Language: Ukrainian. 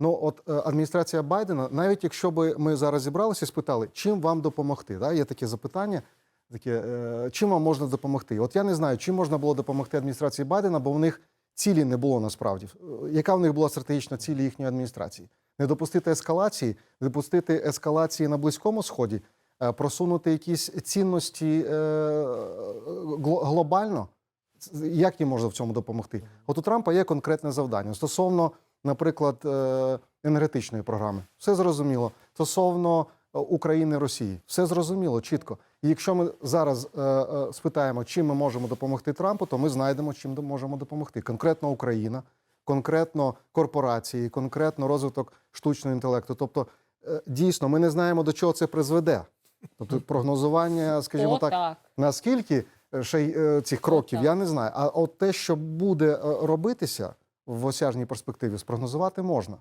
Ну, от е, адміністрація Байдена, навіть якщо би ми зараз зібралися і спитали, чим вам допомогти, да? є таке запитання. Таке, е, чим вам можна допомогти? От я не знаю, чим можна було допомогти адміністрації Байдена, бо в них цілі не було насправді. Е, Яка в них була стратегічна ціль їхньої адміністрації? Не допустити ескалації, не допустити ескалації на Близькому Сході, просунути якісь цінності глобально. Як їм можна в цьому допомогти? От у Трампа є конкретне завдання стосовно, наприклад, е, енергетичної програми. Все зрозуміло. Стосовно е, України, Росії, все зрозуміло, чітко. І якщо ми зараз е, спитаємо, чим ми можемо допомогти Трампу, то ми знайдемо, чим можемо допомогти. Конкретно Україна, конкретно корпорації, конкретно розвиток штучного інтелекту. Тобто, дійсно, ми не знаємо, до чого це призведе. Тобто, прогнозування, скажімо О, так, так. Наскільки ще й цих кроків, я не знаю. А от те, що буде робитися в осяжній перспективі, спрогнозувати можна.